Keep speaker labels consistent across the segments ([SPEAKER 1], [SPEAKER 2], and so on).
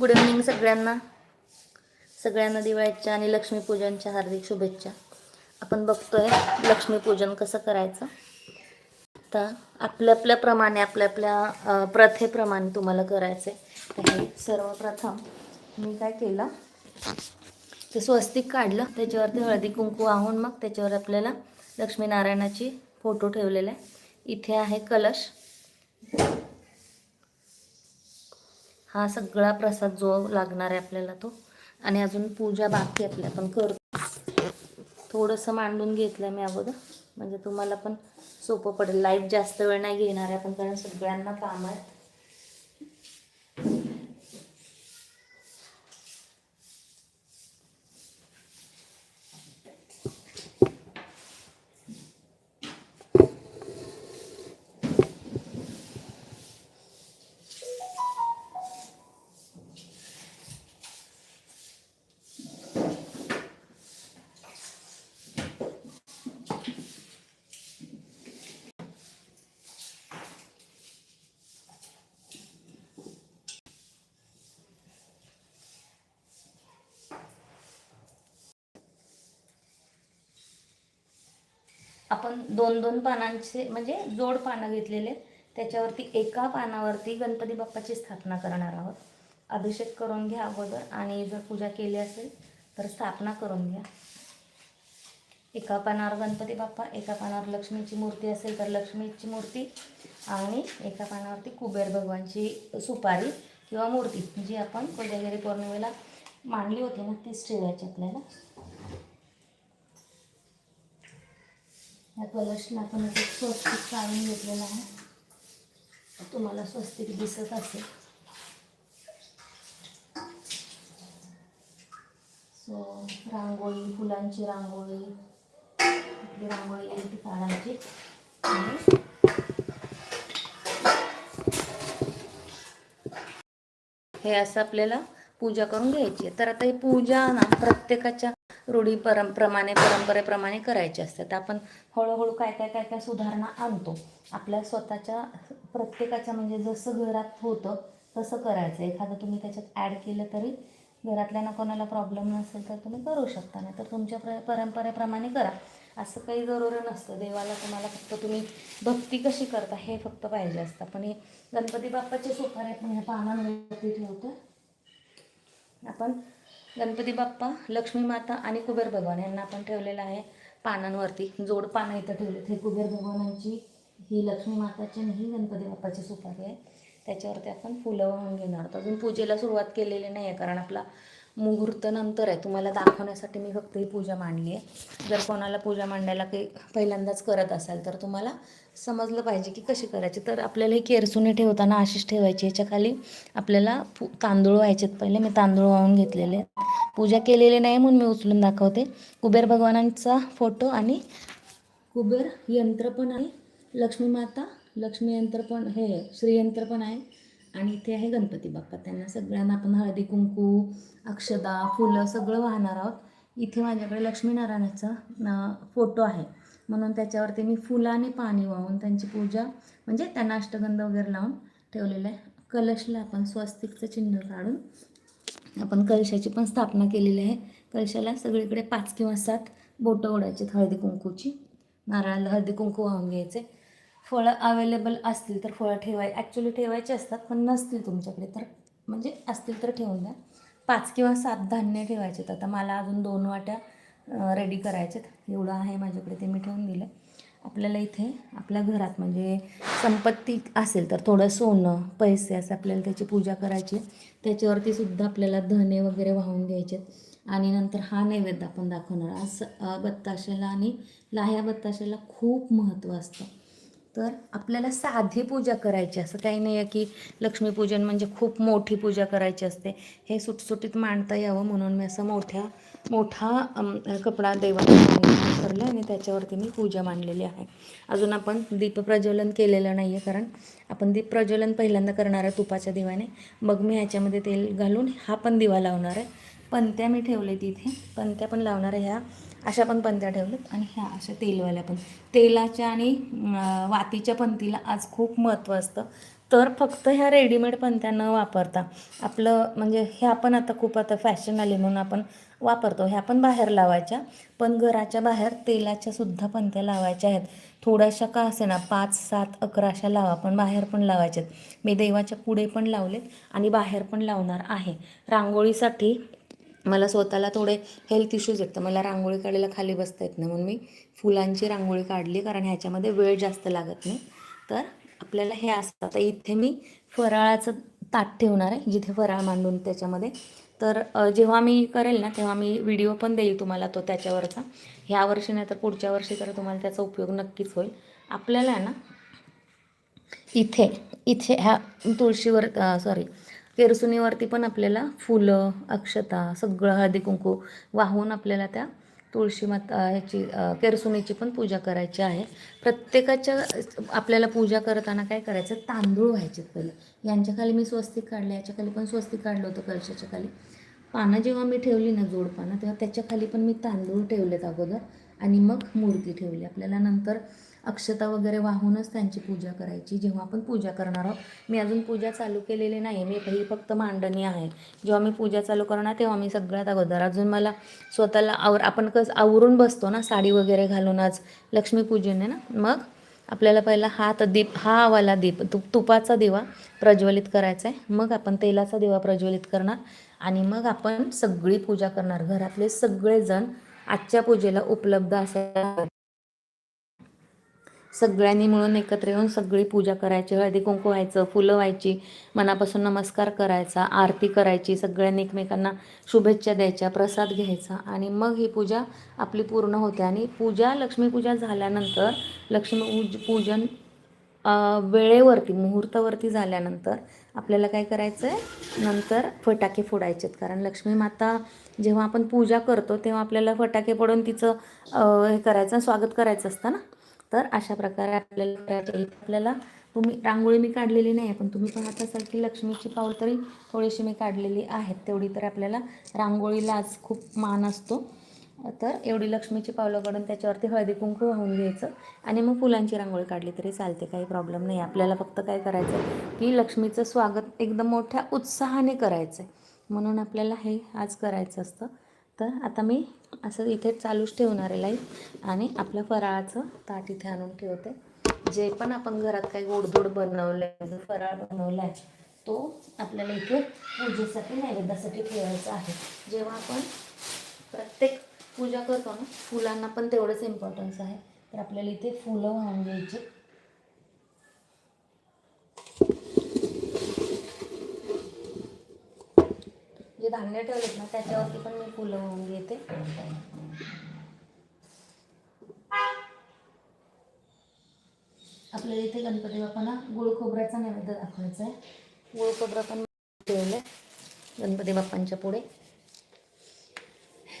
[SPEAKER 1] Good evening सगळ्यांना. सगळ्यांना दिवाळीच्या आणि लक्ष्मीपूजनच्या हार्दिक शुभेच्छा. आपण बघतोय लक्ष्मीपूजन कसं करायचं. तर आपल्या आपल्याप्रमाणे आपल्या आपल्या प्रथेप्रमाणे तुम्हाला करायचं आहे सर्वप्रथम मी काय केलं? ते स्वस्तिक काढलं. त्याच्यावरती हळदी कुंकू वाहून मग त्याच्यावर आपल्याला लक्ष्मीनारायणाची फोटो ठेवलेला. आहे इथे आहे कलश. हा सगळा प्रसाद जो लागणार आहे आपल्याला तो. आणि अजून पूजा बाकी आपल्या पण करतो. थोडंसं मांडून घेतलं मी अगोदर. म्हणजे तुम्हाला पण सोपं पडेल. लाइट जास्त वेळ नाही घेणार आहे आपण कारण सगळ्यांना काम आहे. आपण दोन दोन पानांचे म्हणजे जोड पानं घेतलेले त्याच्यावरती एका पानावरती गणपती बाप्पाची स्थापना करणार आहोत. अभिषेक करून घ्या अगोदर आणि जर पूजा केली असेल तर स्थापना करून घ्या. एका पानावर गणपती बाप्पा एका पानावर लक्ष्मीची मूर्ती असेल तर लक्ष्मीची मूर्ती आणि एका पानावरती कुबेर भगवानची सुपारी किंवा मूर्ती जी आपण कोजागिरी पौर्णिमेला मांडली होती ना तीच ठेवायची आपल्याला. या कलशला आपण एक स्वस्तिक काढून घेतलेला आहे. तुम्हाला स्वस्तिक दिसत असेल. सो रांगोळी फुलांची रांगोळी आपली रांगोळी आहे ती काढायची. आणि हे असं आपल्याला पूजा करून घ्यायची आहे. तर आता ही पूजा ना प्रत्येकाच्या रूढी परंप्रमाणे परंपरेप्रमाणे करायची असते तर आपण हळूहळू काय काय काय काय सुधारणा आणतो. आपल्या स्वतःच्या प्रत्येकाच्या म्हणजे जसं घरात होतं तसं करायचं. एखादं तुम्ही त्याच्यात ॲड केलं तरी घरातल्यानं कोणाला प्रॉब्लेम नसेल तर तुम्ही करू शकता. नाही तर तुमच्या प्र परंपरेप्रमाणे करा. असं काही जरुरी नसतं. देवाला तुम्हाला फक्त तुम्ही भक्ती कशी करता हे फक्त पाहिजे असतं. पण हे गणपती बाप्पाचे सुपारे म्हणजे आपण ह्या पानांवरती ठेवतो आपण गणपती बाप्पा लक्ष्मी माता आणि कुबेर भगवान यांना आपण ठेवलेलं आहे पानांवरती. जोड पानं इथं ठेवलेत. हे कुबेर भगवानांची ही लक्ष्मी माताची आणि ही गणपती बाप्पाची सुपारी आहे. त्याच्यावरती आपण फुलं वाहून घेणार आहोत. अजून पूजेला सुरुवात केलेली नाही आहे कारण आपला मुहूर्तनंतर आहे. तुम्हाला दाखवण्यासाठी मी फक्त ही पूजा मांडली आहे. जर कोणाला पूजा मांडायला काही पहिल्यांदाच करत असाल तर तुम्हाला समजलं पाहिजे की कशी करायची. तर आपल्याला हे केरसुने ठेवताना अशीच ठेवायची. याच्या खाली आपल्याला तांदूळ व्हायचे पहिले. मी तांदूळ वाहून घेतलेले पूजा केलेली नाही म्हणून मी उचलून दाखवते. कुबेर भगवानांचा फोटो आणि कुबेर यंत्र पण आहे. लक्ष्मी माता लक्ष्मी यंत्र पण हे श्रीयंत्र पण आहे. आणि इथे आहे गणपती बाप्पा. त्यांना सगळ्यांना आपण हळदी कुंकू अक्षदा फुलं सगळं वाहणार आहोत. इथे माझ्याकडे लक्ष्मीनारायणाचा फोटो आहे. म्हणून त्याच्यावरती मी फुलाने पाणी वाहून त्यांची पूजा म्हणजे त्यांना अष्टगंध वगैरे लावून ठेवलेलं आहे. कलशला आपण स्वस्तिकचं चिन्ह काढून आपण कलशाची पण स्थापना केलेली आहे. कलशाला सगळीकडे पाच किंवा सात बोटं ओढायची हळदी कुंकूची. नारळाला हळदी कुंकू वाहून घ्यायचे. फळं अवेलेबल असतील तर फळं ठेवाय ॲक्च्युली ठेवायची असतात पण नसतील तुमच्याकडे तर म्हणजे असतील तर ठेवून द्या. पाच किंवा सात धान्य ठेवायचे आता मला अजून दोन वाट्या रेडी करायच्यात एवढं आहे माझ्याकडे ते मी ठेवून दिलं आपल्याला इथे आपल्या घरात म्हणजे संपत्ती असेल तर थोडं सोनं पैसे असं आपल्याला त्याची पूजा करायची त्याच्यावरती सुद्धा आपल्याला धने वगैरे वाहून घ्यायचे आणि नंतर हा नैवेद्य आपण दाखवणार. असं अ, बत्ताशाला आणि लाह्या बत्ताशाला खूप महत्त्व असतं. तर आपल्याला साधी पूजा करायची असं काही नाही आहे की लक्ष्मीपूजन म्हणजे खूप मोठी पूजा करायची असते. हे सुटसुटीत मांडता यावं म्हणून मी असं मोठ्या मोठा कपडा देवाला आणि त्याच्यावरती मी पूजा मांडलेली आहे. अजून आपण दीप प्रज्वलन केलेलं नाही आहे कारण आपण दीप प्रज्वलन पहिल्यांदा करणार आहे तुपाच्या दिव्याने. मग मी ह्याच्यामध्ये तेल घालून हा पण दिवा लावणार आहे. पणत्या मी ठेवले तिथे पणत्या पण लावणार आहे ह्या. अशा पण पंत्या ठेवल्यात. आणि ह्या अशा तेलवाल्या पण. तेलाच्या आणि वातीच्या पंथीला आज खूप महत्त्व असतं. तर फक्त ह्या रेडीमेड पंत्या न वापरता आपलं म्हणजे ह्या पण आता खूप आता फॅशन आली म्हणून आपण वापरतो. ह्या पण बाहेर लावायच्या पण घराच्या बाहेर तेलाच्या सुद्धा पंत्या लावायच्या आहेत. थोड्याशा का असे ना पाच सात अकरा अशा लावा पण बाहेर पण लावायच्यात मी देवाच्या पुढे पण लावलेत आणि बाहेर पण लावणार आहे. रांगोळीसाठी मला स्वतःला थोडे हेल्थ इश्यूज आहेत तर मला रांगोळी काढायला खाली बसता येत नाही म्हणून मी फुलांची रांगोळी काढली कारण ह्याच्यामध्ये वेळ जास्त लागत नाही. तर आपल्याला हे असतं. आता इथे मी फराळाचं ताट ठेवणार आहे जिथे फराळ मांडून त्याच्यामध्ये. तर जेव्हा मी करेल ना तेव्हा मी व्हिडिओ पण देईल तुम्हाला तो त्याच्यावरचा. ह्या वर्षी नाही तर पुढच्या वर्षी तर तुम्हाला त्याचा उपयोग नक्कीच होईल. आपल्याला ना इथे इथे ह्या तुळशीवर सॉरी केरसुनीवरती पण आपल्याला फुलं अक्षता सगळं हळदी कुंकू वाहून आपल्याला त्या तुळशी माता ह्याची केरसुनीची पण पूजा करायची आहे. प्रत्येकाच्या आपल्याला पूजा करताना काय करायचं? तांदूळ व्हायचे पहिले. यांच्या खाली मी स्वस्तिक काढलं याच्या खाली पण स्वस्तिक काढलं होतं कळशाच्या खाली. पानं जेव्हा मी ठेवली ना जोड पानं तेव्हा त्याच्याखाली पण मी तांदूळ ठेवलेत अगोदर आणि मग मूर्ती ठेवली. आपल्याला नंतर अक्षता वगैरे वाहूनच त्यांची पूजा करायची. जेव्हा आपण पूजा करणार आहोत मी अजून पूजा चालू केलेली नाही मी ही फक्त मांडणी आहे. जेव्हा मी पूजा चालू करणार तेव्हा मी सगळ्यात अगोदर अजून मला स्वतःला आवर आपण कसं आवरून बसतो ना साडी वगैरे घालून आज ना मग आपल्याला पहिला हात दीप हा वाला दीप तुप तुपाचा दिवा प्रज्वलित करायचा आहे मग आपण तेलाचा दिवा प्रज्वलित करणार आणि मग आपण सगळी पूजा करणार. घरातले सगळेजण आजच्या पूजेला उपलब्ध असायला सगळ्यांनी मिळून एकत्र येऊन सगळी पूजा करायची हळदी कुंकू व्हायचं फुलं व्हायची मनापासून नमस्कार करायचा आरती करायची सगळ्यांनी एकमेकांना शुभेच्छा द्यायच्या प्रसाद घ्यायचा आणि मग ही पूजा आपली पूर्ण होते. आणि पूजा लक्ष्मीपूजा झाल्यानंतर लक्ष्मी पूज पूजन वेळेवरती मुहूर्तावरती झाल्यानंतर आपल्याला काय करायचं आहे नंतर फटाके फोडायचे आहेत कारण लक्ष्मी माता जेव्हा आपण पूजा करतो तेव्हा आपल्याला फटाके फोडून तिचं हे करायचं स्वागत करायचं असतं ना? तर अशा प्रकारे आपल्याला करायचे आपल्याला तुम्ही रांगोळी मी काढलेली नाही आहे पण तुम्ही पाहत असाल की लक्ष्मीची पाऊल तरी थोडीशी मी काढलेली आहेत. तेवढी तर आपल्याला रांगोळीला आज खूप मान असतो. तर एवढी लक्ष्मीची पावलं काढून त्याच्यावरती हळदी कुंकू वाहून घ्यायचं आणि मग फुलांची रांगोळी काढली तरी चालते काही प्रॉब्लेम नाही. आपल्याला फक्त काय करायचं आहे की लक्ष्मीचं स्वागत एकदम मोठ्या उत्साहाने करायचं आहे. म्हणून आपल्याला हे आज करायचं असतं. तर आता मी असं इथे चालूच ठेवणार आहे लाइट आणि आपलं फराळाचं ताट इथे आणून ठेवते. जे पण आपण घरात काही गोडधोड बनवलं आहे फराळ बनवला आहे तो आपल्याला इथे पूजेसाठी नैवेद्यासाठी ठेवायचा आहे. जेव्हा आपण प्रत्येक पूजा करतो ना फुलांना पण तेवढंच इम्पॉर्टन्स आहे. तर आपल्याला इथे फुलं वाहून घ्यायची. जे धान्य ठेवलेत ना त्याच्यावरती पण मी फुलं वाहून घेते. आपल्याला इथे गणपती बाप्पांना गुळ खोबऱ्याचा नैवेद्य दाखवायचा आहे. गुळ खोबरं पण ठेवलं गणपती बाप्पांच्या पुढे.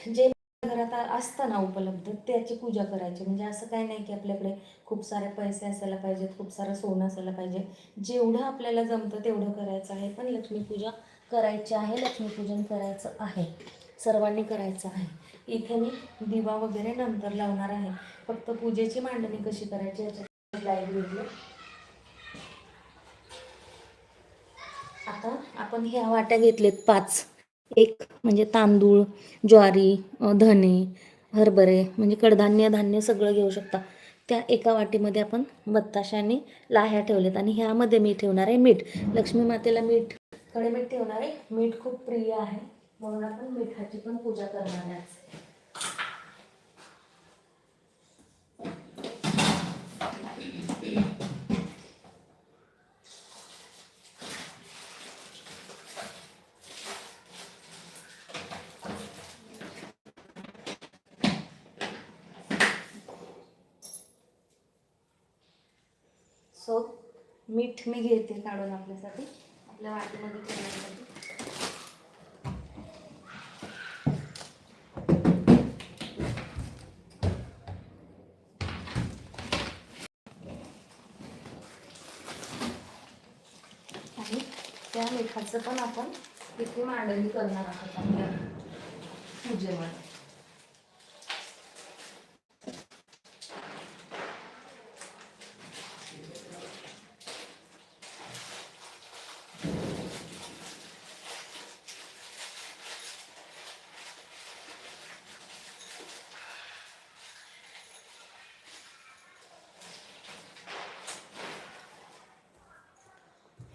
[SPEAKER 1] जे घरात असतं ना उपलब्ध त्याची पूजा करायची. म्हणजे असं काही नाही की आपल्याकडे खूप सारे पैसे असायला पाहिजेत खूप सारं सोनं असायला पाहिजे. जेवढं आपल्याला जमतं तेवढं करायचं आहे. पण लक्ष्मीपूजा करायची आहे लक्ष्मीपूजन करायचं आहे. सर्वांनी करायचं आहे. इथे मी दिवा वगैरे नंतर लावणार आहे. फक्त पूजेची मांडणी कशी करायची याच्यात लाइट घेतली आता आपण ह्या वाट्या घेतलेत पाच. एक म्हणजे तांदूळ ज्वारी धने हरभरे म्हणजे कडधान्य धान्य सगळं घेऊ शकता. त्या एका वाटीमध्ये आपण बत्ताशाने लाह्या ठेवलेत आणि ह्यामध्ये मी ठेवणार आहे मीठ. लक्ष्मी मातेला मीठ थोडे मीठ ठेवणार आहे. मीठ खूप प्रिय आहे. म्हणून आपण मिठाची पण पूजा करणार आहे. सो मीठ मी घेते काढून आपल्यासाठी. आपल्या वाटीमध्ये ठेवण्यासाठी आणि त्या मिठाचं पण आपण तिथे मांडणी करणार आहोत आपल्या पूजेमध्ये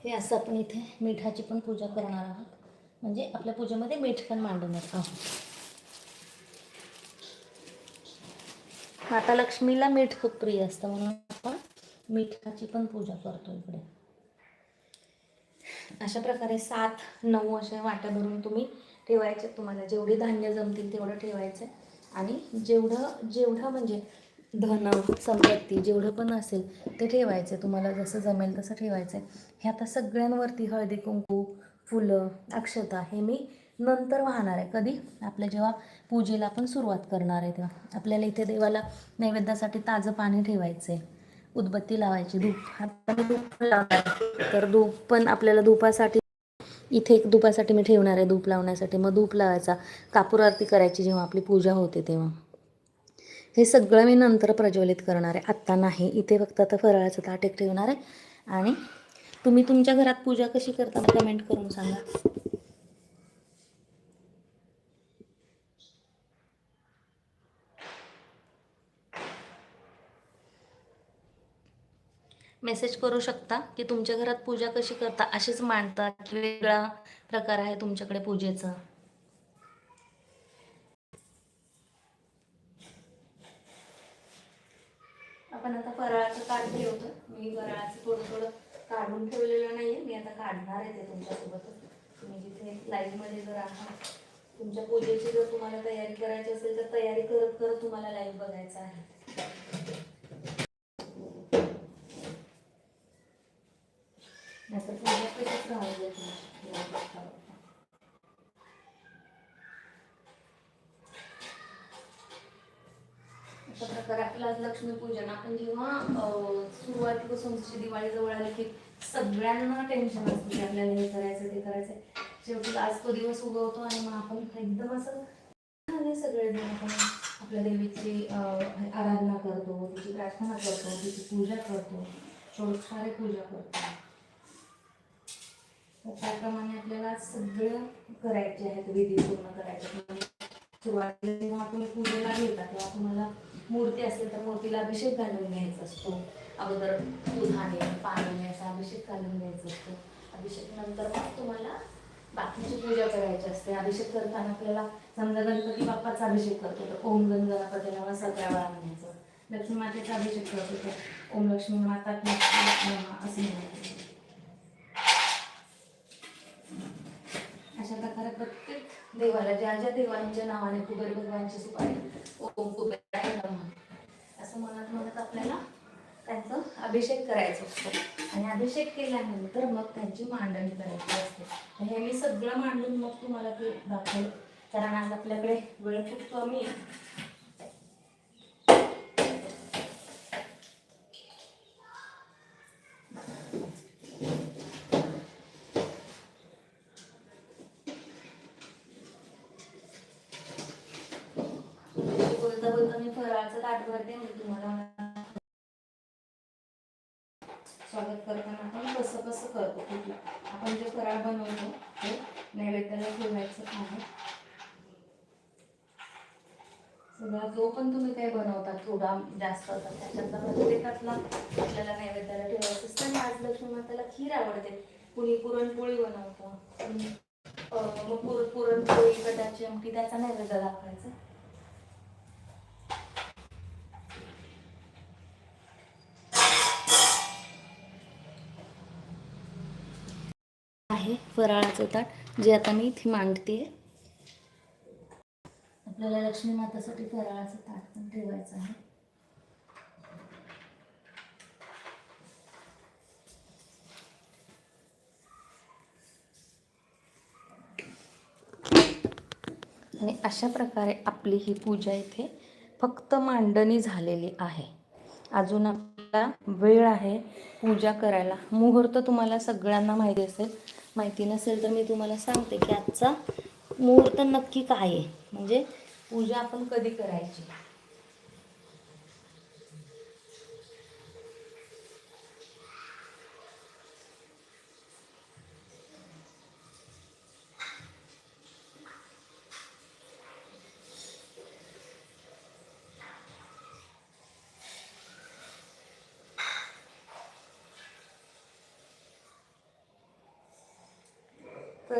[SPEAKER 1] हे असं आपण इथे मिठाची पण पूजा करणार आहोत. म्हणजे आपल्या पूजेमध्ये मीठ पण मांडणार आहोत. माता लक्ष्मीला मीठ खूप प्रिय असतं म्हणून आपण मिठाची पण पूजा करतो इकडे. अशा प्रकारे सात नऊ अशा वाट्या भरून तुम्ही ठेवायचे. तुम्हाला जेवढी धान्य जमतील तेवढं ठेवायचं. आणि जेवढं जेवढं म्हणजे धन संपत्ती जेवढं पण असेल ते ठेवायचं तुम्हाला जसं जमेल तसं ठेवायचं आहे हे आता सगळ्यांवरती हळदी कुंकू फुलं अक्षता हे मी नंतर वाहणार आहे. कधी? आपल्या जेव्हा पूजेला आपण सुरुवात करणार आहे तेव्हा. आपल्याला इथे देवाला नैवेद्यासाठी ताजं पाणी ठेवायचं आहे उदबत्ती लावायची धूप. आता मी धूप लावणार तर धूप पण आपल्याला धुपासाठी इथे एक धुपासाठी मी ठेवणार आहे धूप लावण्यासाठी. मग धूप लावायचा. कापूर आरती करायची जेव्हा आपली पूजा होते तेव्हा. हे सगळं मी नंतर प्रज्वलित करणार आहे. आत्ता नाही इथे फक्त आता फराळाचं ताट एक ठेवणार आहे. आणि तुम्ही तुमच्या घरात पूजा कशी करता कमेंट करून सांगा. मेसेज करू शकता की तुमच्या घरात पूजा कशी करता अशीच मांडता की वेगळा प्रकार आहे तुमच्याकडे पूजेचा. आपण आता फराळाचं ताट ठेवतो मी फराळाचं थोडं थोडं काढून ठेवलेलं नाहीये. मी आता काढणार आहे ते तुमच्यासोबतच. तुम्ही जिथे लाईव्हमध्ये जर आहात तुमच्या पूजेची जर तुम्हाला तयारी करायची असेल तर तयारी करत करत तुम्हाला लाईव्ह बघायचं आहे. नाहीतर पूजा कशीच राहू देत नाही. अशा प्रकारे आपलं आज लक्ष्मीपूजन आपण जेव्हा सुरुवातीपासून जशी दिवाळी जवळ आली की सगळ्यांना टेन्शन असतं की आपल्याला हे करायचं ते करायचं शेवटी आज तो दिवस उगवतो आणि मग आपण एकदम असं सगळेजण आपण आपल्या देवीची आराधना करतो तिची प्रार्थना करतो तिची पूजा करतो षोडोपचारे पूजा करतो. त्याप्रमाणे आपल्याला सगळं करायचे आहेत विधी पूर्ण करायचे म्हणजे सुरुवातीला जेव्हा तुम्ही पूजेला घेता तेव्हा तुम्हाला मूर्ती असेल तर मूर्तीला अभिषेक घालून घ्यायचा असतो. अगोदर दुधाने पाण्याने असा अभिषेक घालून घ्यायचा असतो. अभिषेक नंतर मग तुम्हाला बाकीची पूजा करायची असते. अभिषेक करताना आपल्याला समजा गणपती बाप्पाचा अभिषेक करतो तर ओम गण गणपती नावा सगळ्या वेळा म्हणायचं लक्ष्मी मातेचा अभिषेक करतो तर ओम लक्ष्मी माता की असं म्हणायचं अशा प्रकारे प्रत्येक देवाला ज्या ज्या देवांच्या नावाने कुबेर भगवानची सुपारी ओम कुबेराय नमः असं म्हणत म्हणत आपल्याला त्यांचं अभिषेक करायचं असतो. आणि अभिषेक केल्यानंतर मग त्यांची मांडणी करायची असते. हे मी सगळं मांडून मग तुम्हाला ते दाखवेल. कारण आज आपल्याकडे वेळ खूप कमी आहे बोलता बोलता मी फराळाचं ताट भरते तुम्हाला स्वागत करताना आपण कसं कसं करतो कुठलं आपण जे फराळ बनवतो ते नैवेद्याला ठेवायचं आहे. सगळा जो पण तुम्ही काही बनवता थोडा जास्त होता त्याच्यातला प्रत्येकातला आपल्याला नैवेद्याला ठेवायचं असतं. आणि आज लक्ष्मी माताला खीर आवडते. कुणी पुरणपोळी बनवतं मग पुर पुरणपोळी कटाची आमटी त्याचा नैवेद्य दाखवायचा आहे फराळाचं ताट जे आता मी इथे मांडते आपल्याला लक्ष्मी मातासाठी फराळाचं ताट पण ठेवायचं आहे. आणि अशा प्रकारे आपली ही पूजा इथे फक्त मांडणी झालेली आहे. अजून आपला वेळ आहे पूजा करायला. मुहूर्त तुम्हाला सगळ्यांना माहिती असेल माहिती नसेल तर मी तुम्हाला सांगते की आजचा मुहूर्त नक्की काय आहे. म्हणजे पूजा आपण कधी करायची?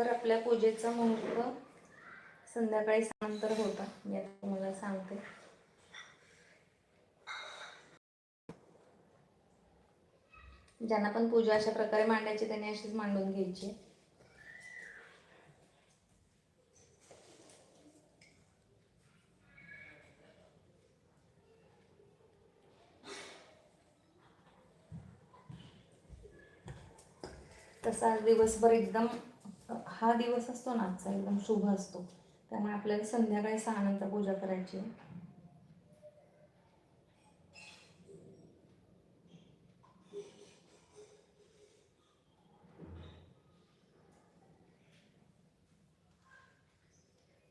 [SPEAKER 1] तर आपल्या पूजेचा मुहूर्त संध्याकाळी नंतर होता. मी आता तुम्हाला सांगते. ज्यांना पण पूजा अशा प्रकारे मांडायची त्यांनी अशीच मांडून घ्यायची. तसा दिवसभर एकदम हा दिवस असतो ना आजचा एकदम शुभ असतो. त्यामुळे आपल्याला संध्याकाळी सहा नंतर पूजा करायची. आहे.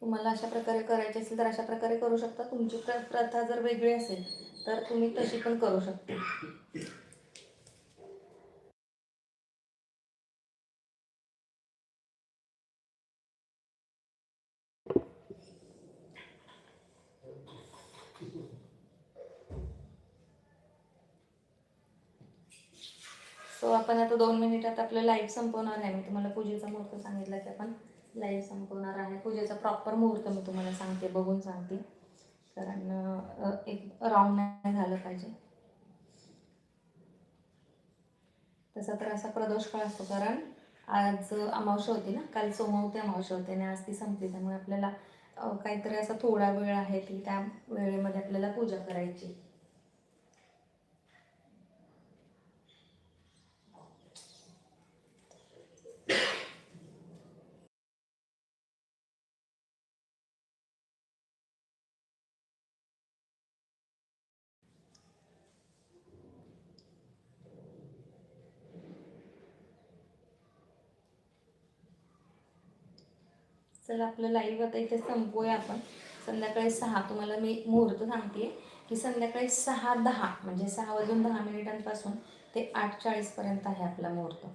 [SPEAKER 1] तुम्हाला अशा प्रकारे करायची असेल तर अशा प्रकारे करू शकता. तुमची प्र प्रथा जर वेगळी असेल तर तुम्ही तशी पण करू शकता. सो आता दोन मिनिटात आपलं लाईव्ह संपवणार आहे. मी तुम्हाला पूजेचा मुहूर्त सांगितला की आपण लाईव्ह संपवणार आहे. पूजेचा प्रॉपर मुहूर्त मी तुम्हाला सांगते बघून सांगते. कारण एक राऊंड नाही झालं पाहिजे. तसा तर असा प्रदोष काळ असतो. कारण आज अमावस्या होती ना. काल सोमवती अमावस्या होती आणि आज ती संपली. त्यामुळे आपल्याला काहीतरी असा थोडा वेळ आहे की त्या वेळेमध्ये आपल्याला पूजा करायची. चल आपलं लाईव्ह आता इथे संपवूया आपण. संध्याकाळी सहा तुम्हाला मी मुहूर्त सांगते की संध्याकाळी सहा दहा म्हणजे सहा वाजून दहा मिनिटांपासून ते आठ चाळीसपर्यंत आहे आपला मुहूर्त.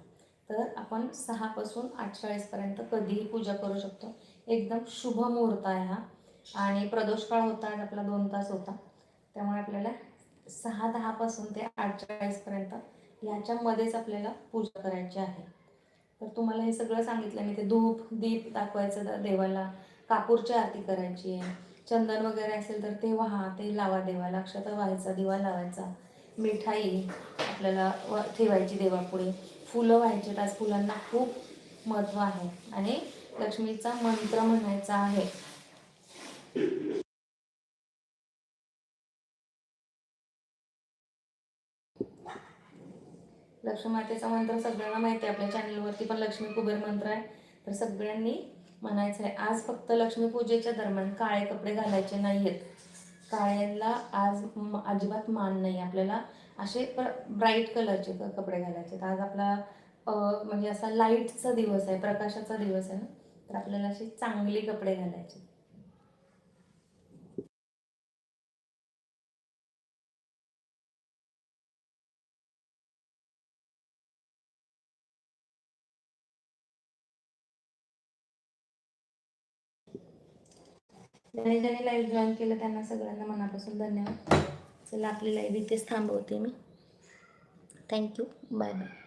[SPEAKER 1] तर आपण सहापासून आठ चाळीसपर्यंत कधीही पूजा करू शकतो. एकदम शुभ मुहूर्त आहे हा. आणि प्रदोष काळ होता आज आपला दोन तास होता. त्यामुळे आपल्याला सहा दहापासून ते आठ चाळीसपर्यंत ह्याच्यामध्येच आपल्याला पूजा करायची आहे. तर तुम्हाला हे सगळं सांगितलं. मी ते धूप दीप दाखवायचं देवाला. कापूरची आरती करायची आहे. चंदन वगैरे असेल तर ते वाहा ते लावा देवाला. अक्षता व्हायचा दिवा लावायचा. मिठाई आपल्याला ठेवायची देवापुढे. फुलं व्हायची आज फुलांना खूप महत्त्व आहे. आणि लक्ष्मीचा मंत्र म्हणायचा आहे. लक्ष्मी मातेचा मंत्र सगळ्यांना माहिती आहे. आपल्या चॅनलवरती पण लक्ष्मी कुबेर मंत्र आहे. तर सगळ्यांनी म्हणायचं आहे आज फक्त लक्ष्मी पूजेच्या दरम्यान काळे कपडे घालायचे नाही आहेत काळ्याला आज अजिबात मान नाही. आपल्याला असे ब्राईट कलरचे कपडे घालायचे आहेत. आज आपला म्हणजे असा लाईटचा दिवस आहे प्रकाशाचा दिवस आहे ना? तर आपल्याला असे चांगले कपडे घालायचे ज्याने ज्याने लाईव्ह जॉईन केलं त्यांना सगळ्यांना मनापासून धन्यवाद. चला आपली लाईव्ह इथेच थांबवते मी. Thank you bye bye